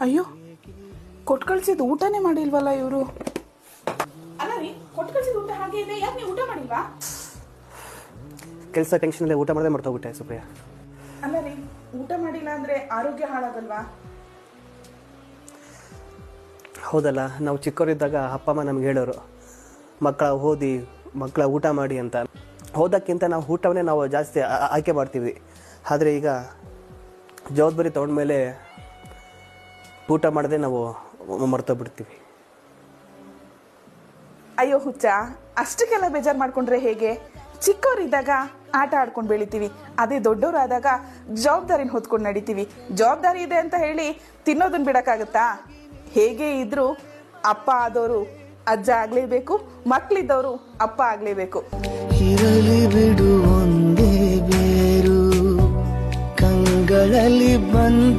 ಅಯ್ಯೋ ಕೊಟ್ಟು ಕಳ್ಸಿದ ಊಟನೇ ಮಾಡಿಲ್ವಲ್ಲ ಇವರು? ಅಲ್ಲ ರೀ ಕೊಟ್ಟು ಕಳ್ಸಿದ ಊಟ ಹಾಗೆ ಇದೆ ಯಾಕೆ ನೀವು ಊಟ ಮಾಡಿಲ್ವಾ? ಕೆಲಸ ಟೆನ್ಷನಲ್ಲಿ ಊಟ ಮಾಡದೆ ಮಾಡ್ತೋಗ್ಬಿಟ್ಟೆ ಸುಪ್ರಿಯಾ. ಅಲ್ಲ ರೀ ಊಟ ಮಾಡಿಲ್ಲ ಅಂದ್ರೆ ಆರೋಗ್ಯ ಹಾಳಾಗಲ್ವಾ? ಹೌದಲ್ಲ ನಾವು ಚಿಕ್ಕವರಿದ್ದಾಗ ಅಪ್ಪ ಅಮ್ಮ ನಮ್ಗೆ ಹೇಳೋರು ಮಕ್ಕಳ ಓದಿ ಮಕ್ಕಳ ಊಟ ಮಾಡಿ ಅಂತ. ಹೋದಕ್ಕಿಂತ ನಾವು ಊಟವನ್ನೇ ನಾವು ಜಾಸ್ತಿ ಆ- ಆಯ್ಕೆ ಮಾಡ್ತೀವಿ. ಆದರೆ ಈಗ ಜವಾಬ್ದಾರಿ ತೊಗೊಂಡ್ಮೇಲೆ ಊಟ ಮಾಡದೆ ನಾವು ಮರ್ತೋಗ್ಬಿಡ್ತೀವಿ ಅಯ್ಯೋ ಹುಚ್ಚ ಅಷ್ಟಕ್ಕೆಲ್ಲ ಬೇಜಾರು ಮಾಡ್ಕೊಂಡ್ರೆ ಹೇಗೆ? ಚಿಕ್ಕವರಿದ್ದಾಗ ಆಟ ಆಡ್ಕೊಂಡು ಬೆಳಿತೀವಿ ಅದೇ ದೊಡ್ಡವರಾದಾಗ ಜವಾಬ್ದಾರಿನ ಹೊತ್ಕೊಂಡು ನಡಿತೀವಿ. ಜವಾಬ್ದಾರಿ ಇದೆ ಅಂತ ಹೇಳಿ ತಿನ್ನೋದನ್ನ ಬಿಡೋಕ್ಕಾಗತ್ತಾ? ಹೇಗೆ ಇದ್ರು ಅಪ್ಪ ಆದವರು ಅಜ್ಜ ಆಗ್ಲೇಬೇಕು ಮಕ್ಕಳಿದ್ದವರು ಅಪ್ಪ ಆಗ್ಲೇಬೇಕು. ಇರಲಿ ಬಿಡು ಒಂದೇ ಬೇರು ಕಂಗಳಲ್ಲಿ ಬಂದ